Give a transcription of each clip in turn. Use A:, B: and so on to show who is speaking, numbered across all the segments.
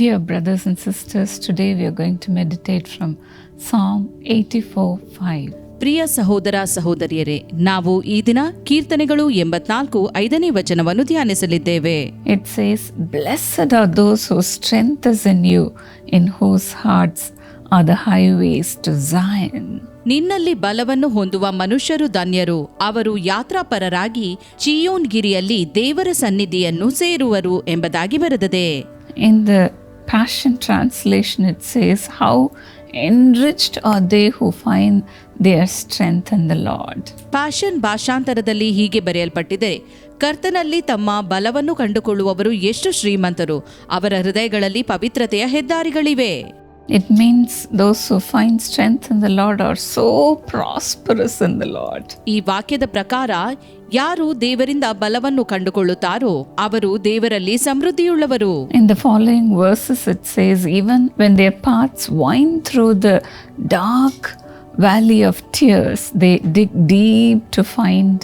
A: Dear brothers and sisters, today we are going to meditate from Psalm 84:5.
B: ಪ್ರಿಯ ಸಹೋದರ ಸಹೋದರಿಯರೇ ನಾವು ಈ ದಿನ ಕೀರ್ತನೆಗಳು ಎಂಬತ್ನಾಲ್ಕು ಐದನೇ ವಚನವನ್ನು ಧ್ಯಾನಿಸಲಿದ್ದೇವೆ
A: It says, Blessed are those whose strength is in you, in whose hearts are the highways to Zion.
B: ನಿನ್ನಲ್ಲಿ ಬಲವನ್ನು ಹೊಂದುವ ಮನುಷ್ಯರು ಧನ್ಯರು ಅವರು ಯಾತ್ರಾಪರರಾಗಿ ಚಿಯೋನ್ ಗಿರಿಯಲ್ಲಿ ದೇವರ ಸನ್ನಿಧಿಯನ್ನು ಸೇರುವರು ಎಂಬುದಾಗಿ ಬರೆದಿದೆ
A: In the Passion Translation it says how enriched are they who find their strength in the Lord
B: Passion ಭಾಷಾಂತರದಲ್ಲಿ ಹೀಗೆ ಬರೆಯಲ್ಪಟ್ಟಿದೆ ಕರ್ತನಲ್ಲಿ ತಮ್ಮ ಬಲವನ್ನು ಕಂಡುಕೊಳ್ಳುವವರು ಎಷ್ಟು ಶ್ರೀಮಂತರು ಅವರ ಹೃದಯಗಳಲ್ಲಿ ಪವಿತ್ರತೆಯ ಹೆದ್ದಾರಿಗಳಿವೆ
A: It means those who find strength in the Lord are so prosperous in the Lord.
B: ಈ ವಾಕ್ಯದ ಪ್ರಕಾರ ಯಾರು ದೇವರಿಂದ ಬಲವನ್ನು ಕಂಡುಕೊಳ್ಳುತ್ತಾರೋ ಅವರು ದೇವರಲ್ಲಿ ಸಮೃದ್ಧಿಯುಳ್ಳವರು
A: In the following verses, it says, even when their paths wind through the dark valley of tears, they dig deep to find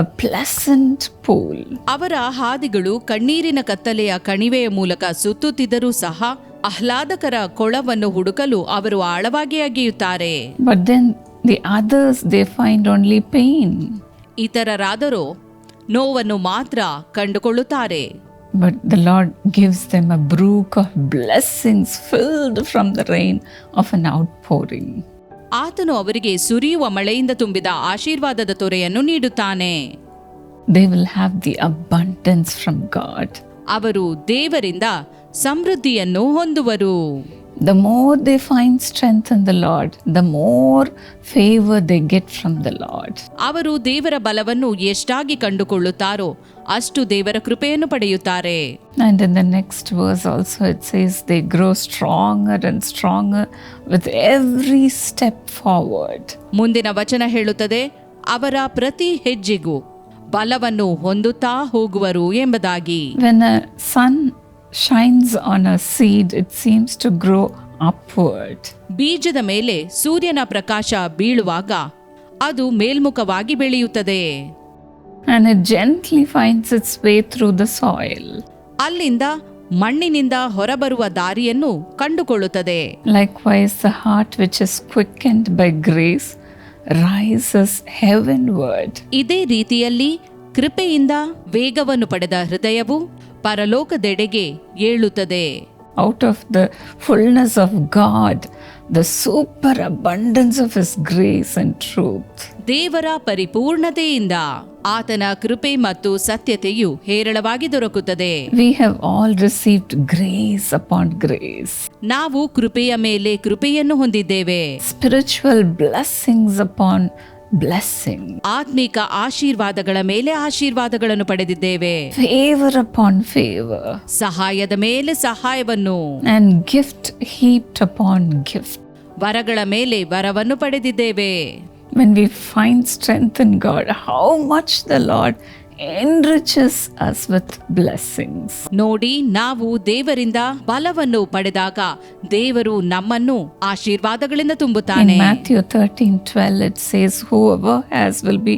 A: a pleasant pool.
B: avara haadigalu ಕಣ್ಣೀರಿನ kattaleya ಕಣಿವೆಯ ಮೂಲಕ ಸುತ್ತುತ್ತಿದ್ದರೂ saha, ಆಹ್ಲಾದಕರ ಕೊಳವನ್ನು ಹುಡುಕಲು ಅವರು ಆಳವಾಗಿ ಅಗೆಯುತ್ತಾರೆ
A: But then the others, they find only pain.
B: ಇತರರಾದರೂ ನೋವನ್ನು ಮಾತ್ರ ಕಂಡುಕೊಳ್ಳುತ್ತಾರೆ
A: But the Lord gives them a brook of blessings filled from the rain of an outpouring.
B: ಆತನು ಅವರಿಗೆ ಸುರಿಯುವ ಮಳೆಯಿಂದ ತುಂಬಿದ ಆಶೀರ್ವಾದದ ತೊರೆಯನ್ನು ನೀಡುತ್ತಾನೆ
A: They will have the abundance from God.
B: ಅವರು ದೇವರಿಂದ ಸಮೃದ್ಧಿಯನ್ನು ಹೊಂದುವರು
A: the more they find strength in the Lord the more favour they get from the Lord
B: ಅವರು ದೇವರ ಬಲವನ್ನು ಎಷ್ಟಾಗಿ ಕಂಡುಕೊಳ್ಳುತ್ತಾರೋ ಅಷ್ಟು ದೇವರ ಕೃಪೆಯನ್ನು ಪಡೆಯುತ್ತಾರೆ
A: and in the next verse also it says they grow stronger and stronger with every step forward
B: ಮುಂದಿನ ವಚನ ಹೇಳುತ್ತದೆ ಅವರ ಪ್ರತಿ ಹೆಜ್ಜೆಗೂ ಬಲವನ್ನು ಹೊಂದುತ್ತಾ ಹೋಗುವರು ಎಂಬುದಾಗಿ
A: when sun shines on a seed it seems to grow upward
B: ಬೀಜದ ಮೇಲೆ ಸೂರ್ಯನ ಪ್ರಕಾಶ ಬೀಳುವಾಗ ಅದು ಮೇಲ್ಮುಖವಾಗಿ ಬೆಳೆಯುತ್ತದೆ
A: gently finds its way the soil
B: ಅಲ್ಲಿಂದ ಮಣ್ಣಿನಿಂದ ಹೊರಬರುವ ದಾರಿಯನ್ನು ಕಂಡುಕೊಳ್ಳುತ್ತದೆ
A: likewise heart which is quick and by grace rises
B: ಇದೇ ರೀತಿಯಲ್ಲಿ ಕೃಪೆಯಿಂದ ವೇಗವನ್ನು ಪಡೆದ ಹೃದಯವು ಪರಲೋಕದೆಡೆಗೆ ಏಳುತ್ತದೆ
A: out of the fullness of God the super abundance of his grace and truth
B: ದೇವರ ಪರಿಪೂರ್ಣತೆಯಿಂದ ಆತನ ಕೃಪೆ ಮತ್ತು ಸತ್ಯತೆಯು ಹೇರಳವಾಗಿ ದೊರಕುತ್ತದೆ
A: we have all received grace upon grace
B: ನಾವು ಕೃಪೆಯ ಮೇಲೆ ಕೃಪೆಯನ್ನು ಹೊಂದಿದ್ದೇವೆ
A: ಸ್ಪಿರಿಚುವಲ್ ಬ್ಲೆಸ್ಸಿಂಗ್ಸ್ ಅಪಾನ್ ಬ್ಲೆಸ್ಸಿಂಗ್
B: ಆತ್ಮಿಕ ಆಶೀರ್ವಾದಗಳ ಮೇಲೆ ಆಶೀರ್ವಾದಗಳನ್ನು ಪಡೆದಿದ್ದೇವೆ
A: ಫೇವರ್ ಅಪಾನ್ ಫೇವರ್
B: ಸಹಾಯದ ಮೇಲೆ ಸಹಾಯವನ್ನು
A: and gift heaped upon gift
B: ವರಗಳ ಮೇಲೆ ವರವನ್ನು ಪಡೆದಿದ್ದೇವೆ
A: when we find strength in God, how much the Lord enriches us with blessings
B: ನೋಡಿ ನಾವು ದೇವರಿಂದ ಬಲವನ್ನು ಪಡೆದಾಗ ದೇವರು ನಮ್ಮನ್ನು ಆಶೀರ್ವಾದಗಳಿಂದ ತುಂಬುತ್ತಾನೆ
A: Matthew 13 12, it says, Whoever has will be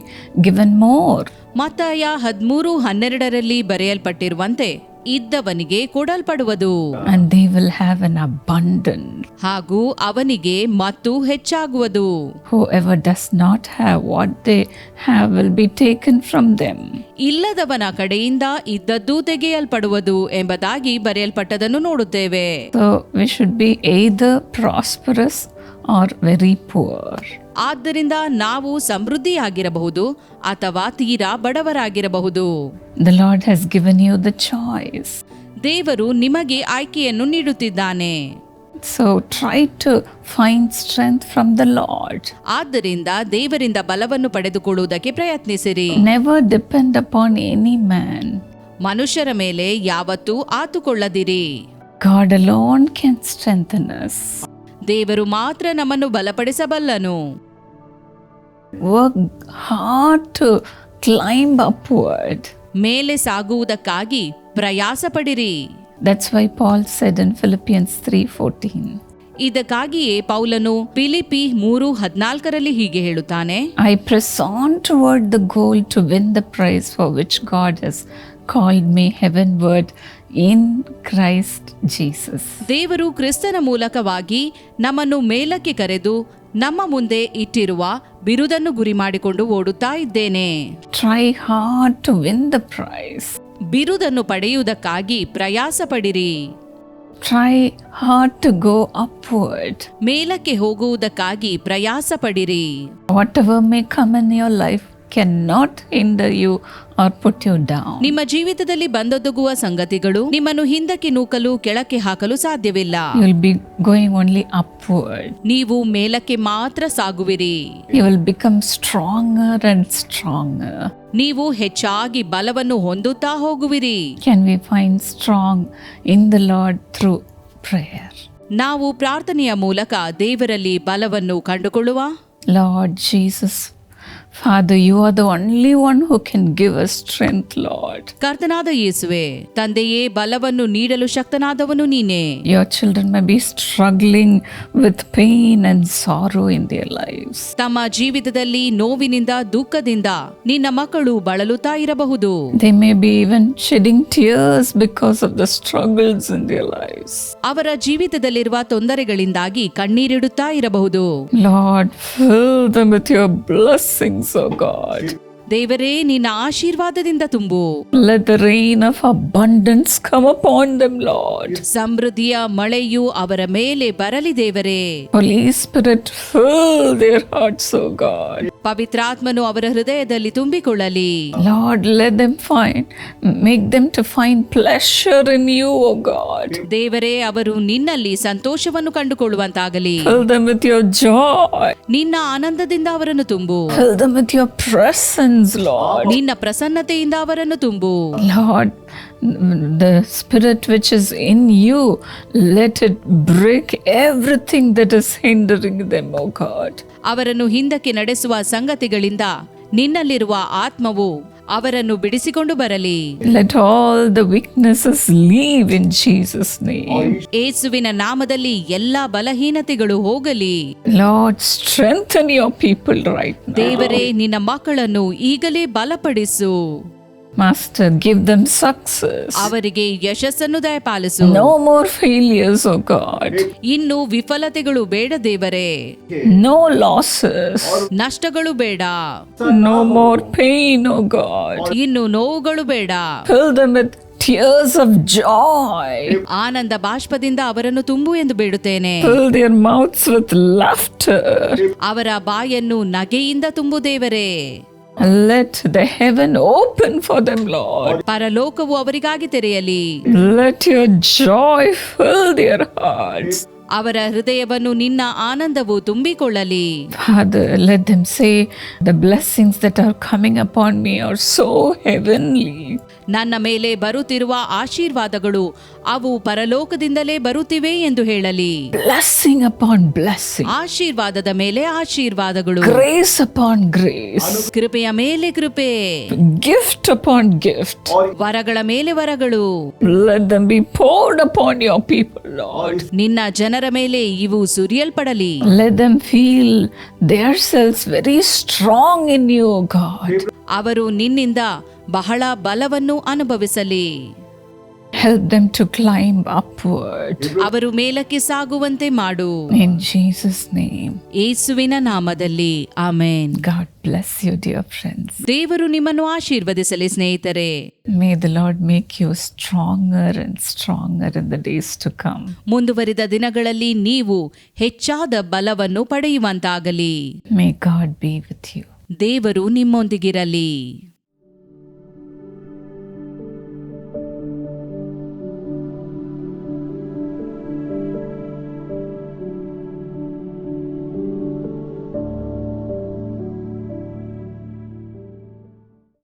A: given more
B: ಮತ್ತಾಯ ಹದಿಮೂರು ಹನ್ನೆರಡರಲ್ಲಿ ಬರೆಯಲ್ಪಟ್ಟಿರುವಂತೆ ಇದ್ದವನಿಗೆ ಕೊಡಲ್ಪಡುವುದು ಹಾಗೂ ಅವನಿಗೆ ಮತ್ತು ಹೆಚ್ಚಾಗುವುದು
A: ಬಿ ಟೇಕನ್ ಫ್ರಮ್
B: ಇಲ್ಲದವನ ಕಡೆಯಿಂದ ಇದ್ದದ್ದು ತೆಗೆಯಲ್ಪಡುವುದು ಎಂಬುದಾಗಿ ಬರೆಯಲ್ಪಟ್ಟದನ್ನು ನೋಡುತ್ತೇವೆ
A: ಪ್ರಾಸ್ಪರಸ್ ಆರ್ ವೆರಿ ಪೂರ್
B: ಆದ್ದರಿಂದ ನಾವು ಸಮೃದ್ಧಿಯಾಗಿರಬಹುದು ಅಥವಾ ತೀರಾ ಬಡವರಾಗಿರಬಹುದು
A: the Lord has given you the choice
B: ದೇವರು ನಿಮಗೆ ಆಯ್ಕೆಯನ್ನು ನೀಡುತ್ತಿದ್ದಾನೆ
A: so try to find strength from the Lord.
B: ಆದ್ದರಿಂದ ದೇವರಿಂದ ಬಲವನ್ನು ಪಡೆದುಕೊಳ್ಳುವುದಕ್ಕೆ ಪ್ರಯತ್ನಿಸಿರಿ
A: never depend upon any man
B: ಮನುಷ್ಯರ ಮೇಲೆ ಯಾವತ್ತೂ ಆತುಕೊಳ್ಳದಿರಿ
A: ಗಾಡ್ alone can strengthen
B: ದೇವರು ಮಾತ್ರ ನಮ್ಮನ್ನು ಬಲಪಡಿಸಬಲ್ಲನು
A: work hard to climb upward
B: ಮೇಲೆ ಸಾಗುವುದಕ್ಕಾಗಿ ಪ್ರಯಾಸ ಪಡಿರಿ
A: that's why Paul said in Philippians three fourteen
B: ಇದಕ್ಕಾಗಿಯೇ ಪೌಲನು ಪಿಲಿಪಿ ಮೂರು ಹದಿನಾಲ್ಕರಲ್ಲಿ ಹೀಗೆ ಹೇಳುತ್ತಾನೆ
A: I press onward the goal to win the prize for which God is called me heavenward in Christ Jesus
B: ದೇವರು ಕ್ರಿಸ್ತನ ಮೂಲಕವಾಗಿ ನಮ್ಮನ್ನು ಮೇಲಕ್ಕೆ ಕರೆದು ನಮ್ಮ ಮುಂದೆ ಇಟ್ಟಿರುವ ಬಿರುದನ್ನು ಗುರಿ ಮಾಡಿಕೊಂಡು ಓಡುತ್ತಾ ಇದ್ದೇನೆ
A: try hard to win the prize
B: ಬಿರುದನ್ನು ಪಡೆಯುವುದಕ್ಕಾಗಿ ಪ್ರಯಾಸ ಪಡಿರಿ
A: try hard to go upward
B: ಮೇಲಕ್ಕೆ ಹೋಗುವುದಕ್ಕಾಗಿ ಪ್ರಯಾಸ ಪಡಿರಿ
A: whatever may come in your life cannot hinder you or put you down
B: ನಿಮ್ಮ ಜೀವಿತದಲ್ಲಿ ಬಂದೊದಗುವ ಸಂಗತಿಗಳು ನಿಮ್ಮನ್ನು ಹಿಂದಕ್ಕೆ ನೂಕಲು ಕೆಳಕ್ಕೆ ಹಾಕಲು ಸಾಧ್ಯವಿಲ್ಲ
A: you will be going only upward
B: ನೀವು ಮೇಲಕ್ಕೆ ಮಾತ್ರ ಸಾಗುವಿರಿ
A: you will become stronger and stronger
B: ನೀವು ಹೆಚ್ಚಾಗಿ ಬಲವನ್ನು ಹೊಂದುತ್ತಾ ಹೋಗುವಿರಿ
A: can we find strong in the Lord through prayer
B: ನಾವು ಪ್ರಾರ್ಥನೆಯ ಮೂಲಕ ದೇವರಲ್ಲಿ ಬಲವನ್ನು ಕಂಡುಕೊಳ್ಳುವ
A: Lord Jesus Father you are the only one who can give a strength Lord
B: ಕರ್ತನಾದ ಯೇಸುವೆ ತಂದೆಯೇ ಬಲವನ್ನು ನೀಡಲು ಶಕ್ತನಾದವನು ನೀನೇ
A: your children may be struggling with pain and ಸಾರೋ in their life
B: ತಮ್ಮ ಜೀವಿತದಲ್ಲಿ ನೋವಿನಿಂದ ದುಃಖದಿಂದ ನಿನ್ನ ಮಕ್ಕಳು ಬಳಲುತ್ತಾ ಇರಬಹುದು
A: they may be even shedding tears because of the struggles in their life
B: ಅವರ ಜೀವಿತದಲ್ಲಿರುವ ತೊಂದರೆಗಳಿಂದಾಗಿ ಕಣ್ಣೀರಿಡುತ್ತಾ ಇರಬಹುದು
A: Lord fill them with your so god.
B: ದೇವರೇ ನಿನ್ನ ಆಶೀರ್ವಾದದಿಂದ ತುಂಬು
A: Let the rain of abundance come upon them, Lord.
B: ಸಮೃದ್ಧಿಯ ಮಳೆಯು ಅವರ ಮೇಲೆ ಬರಲಿ ದೇವರೇ
A: Holy Spirit, fill their hearts, God.
B: ಪವಿತ್ರಾತ್ಮನು ಅವರ ಹೃದಯದಲ್ಲಿ ತುಂಬಿಕೊಳ್ಳಲಿ
A: Lord, let them find, make them to find pleasure in you, O God.
B: ದೇವರೇ ಅವರು ನಿನ್ನಲ್ಲಿ ಸಂತೋಷವನ್ನು ಕಂಡುಕೊಳ್ಳುವಂತಾಗಲಿ
A: Joy them with your joy.
B: ನಿನ್ನ ಆನಂದದಿಂದ ಅವರನ್ನು ತುಂಬು
A: Fill them with your presence, Lord
B: ನಿನ್ನ ಪ್ರಸನ್ನತೆಯಿಂದ ಅವರನ್ನು ತುಂಬು
A: Lord the spirit which is in you let it break
B: ಅವರನ್ನು ಹಿಂದಕ್ಕೆ ನಡೆಸುವ ಸಂಗತಿಗಳಿಂದ ನಿನ್ನಲ್ಲಿರುವ ಆತ್ಮವು ಅವರನ್ನು ಬಿಡಿಸಿಕೊಂಡು ಬರಲಿ
A: Let all the weaknesses leave in Jesus'
B: ಏಸುವಿನ ನಾಮದಲ್ಲಿ ಎಲ್ಲಾ ಬಲಹೀನತೆಗಳು ಹೋಗಲಿ
A: Lord, strengthen your people right
B: ದೇವರೇ ನಿನ್ನ ಮಕ್ಕಳನ್ನು ಈಗಲೇ ಬಲಪಡಿಸು
A: Master, give them success. No more failures, O God. No losses. No more pain, O God. Fill them with tears of joy. Fill their mouths with laughter.
B: ಅವರ ಬಾಯನ್ನು ನಗೆಯಿಂದ ತುಂಬು devare.
A: Let the heaven open for them, Lord. Let your joy fill their hearts.
B: ಅವರ ಹೃದಯವನ್ನು ನಿನ್ನ ಆನಂದವು ತುಂಬಿಕೊಳ್ಳಲಿ
A: Father, let them say, The blessings that are coming upon me are so heavenly.
B: ನನ್ನ ಮೇಲೆ ಬರುತ್ತಿರುವ ಆಶೀರ್ವಾದಗಳು ಅವು ಪರಲೋಕದಿಂದಲೇ ಬರುತ್ತಿವೆ ಎಂದು ಹೇಳಲಿ
A: ಬ್ಲೆಸ್ಸಿಂಗ್ ಅಪಾನ್ ಬ್ಲಸ್ಸಿಂಗ್
B: ಆಶೀರ್ವಾದದ ಮೇಲೆ ಆಶೀರ್ವಾದಗಳು
A: ಗ್ರೇಸ್ ಅಪಾನ್ ಗ್ರೇಸ್
B: ಕೃಪೆಯ ಮೇಲೆ ಕೃಪೆ
A: ಗಿಫ್ಟ್ ಅಪಾನ್ ಗಿಫ್ಟ್
B: ವರಗಳ ಮೇಲೆ ವರಗಳು
A: be upon your people Lord
B: ನಿನ್ನ ಜನರ ಮೇಲೆ ಇವು ಸುರಿಯಲ್ಪಡಲಿ
A: let them feel their selves very strong in you God
B: ಅವರು ನಿನ್ನಿಂದ ಬಹಳ ಬಲವನ್ನು ಅನುಭವಿಸಲಿ
A: Help them to climb upward.
B: ಅವರು ಮೇಲಕ್ಕೆ ಸಾಗುವಂತೆ ಮಾಡು
A: In Jesus' name,
B: ಏಸುವಿನ ನಾಮದಲ್ಲಿ ಆಮೇನ್
A: God bless you, dear friends.
B: ದೇವರು ನಿಮ್ಮನ್ನು ಆಶೀರ್ವದಿಸಲಿ ಸ್ನೇಹಿತರೆ
A: May the Lord make you stronger and stronger in the days to come.
B: ಮುಂದುವರಿದ ದಿನಗಳಲ್ಲಿ ನೀವು ಹೆಚ್ಚಾದ ಬಲವನ್ನು ಪಡೆಯುವಂತಾಗಲಿ
A: May God be with you.
B: ದೇವರು ನಿಮ್ಮೊಂದಿಗಿರಲಿ